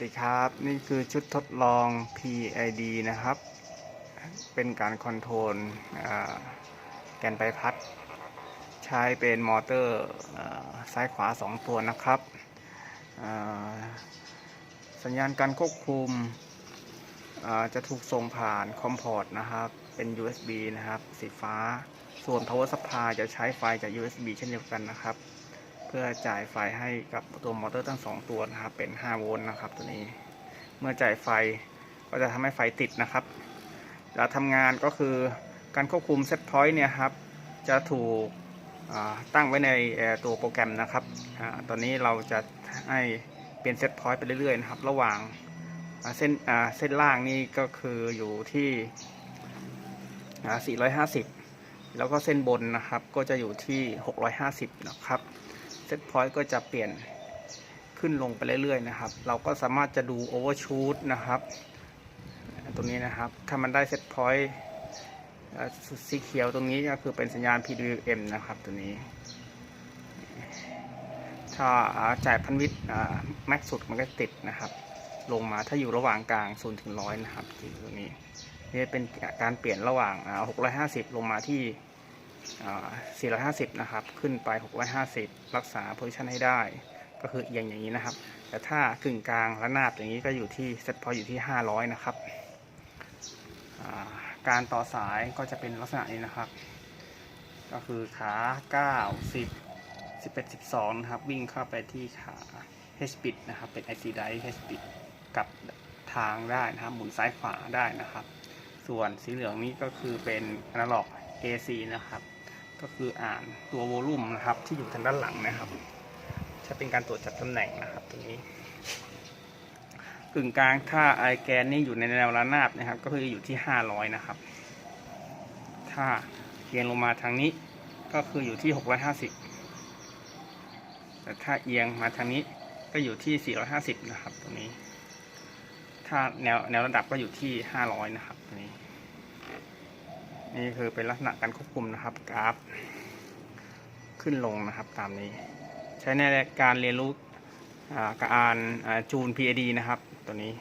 สดีครับ นี่คือชุดทดลอง PID นะครับ เป็นการคอนโทรลแกนใบพัด ใช้เป็นมอเตอร์ซ้ายขวา 2 ตัวนะครับ สัญญาณการควบคุมจะถูกส่งผ่านคอมพอร์ตนะครับ เป็น USB นะครับ สีฟ้า ส่วน power supply จะใช้ไฟจาก USB เช่นเดียวกันนะครับ พื่อจ่ายไฟให้กับตัวมอเตอร์ทั้งสองตัวนะครับ เป็น 5 โวลต์นะครับ ตัวนี้ เมื่อจ่ายไฟก็จะทำให้ไฟติดนะครับเวลาทำงานก็คือการควบคุมเซตพอยต์เนี่ยครับ จะถูกตั้งไว้ในตัวโปรแกรมนะครับอตอนนี้เราจะให้เปลี่ยนเซตพอยต์ไปเรื่อยๆนะครับ ระหว่างเส้นเส้นล่างนี่ก็คืออยู่ที่อ่า450 แล้วก็เส้นบนนะครับ ก็จะอยู่ที่ 650 นะครับ เซตพอยต์ก็จะเปลี่ยนขึ้นลงไปเรื่อยๆนะครับ เราก็สามารถจะดูโอเวอร์ชูตนะครับ ตรงนี้นะครับ ถ้ามันได้เซตพอยต์สีเขียวตรงนี้ก็คือเป็นสัญญาณ PWM นะครับตัวนี้ ถ้าจ่ายพันวิทย์แม็กสุดมันก็ติดนะครับ ลงมาถ้าอยู่ระหว่างกลาง0ถึง100 นะครับตรงนี้ นี่เป็นการเปลี่ยนระหว่าง 650 ลงมาที่ 450 นะครับ ขึ้นไป 650 รักษาโพซิชันให้ได้ ก็คือเอียงอย่างนี้นะครับ แต่ถ้ากึ่งกลางระนาบอย่างนี้ก็อยู่ที่เซตพอยอยู่ที่ 500 นะครับ การต่อสายก็จะเป็นลักษณะนี้นะครับ ก็คือขา 9 10 11 12 นะครับ วิ่งเข้าไปที่ขา H bit นะครับ เป็น IC d i e H bit กับทางได้นะครับ หมุนซ้ายขวาได้นะครับ ส่วนสีเหลืองนี้ก็คือเป็น analog AC นะครับ ก็คืออ่านตัวโวลูมนะครับที่อยู่ทางด้านหลังนะครับ จะเป็นการตรวจจับตำแหน่งนะครับตรงนี้กึ่งกลางถ้าไอแกนนี่อยู่ในแนวระนาบนะครับ ก็คืออยู่ที่ 500 นะครับ ถ้าเอียงลงมาทางนี้ก็คืออยู่ที่ 650 แต่ถ้าเอียงมาทางนี้ก็อยู่ที่ 450 นะครับตรงนี้ ถ้าแนวแนวระดับก็อยู่ที่ 500 นะครับตรงนี้ นี่คือเป็นลักษณะการควบคุมนะครับกราฟ ขึ้นลงนะครับตามนี้ ใช้ในการเรียนรู้การจูน PID นะครับตัวนี้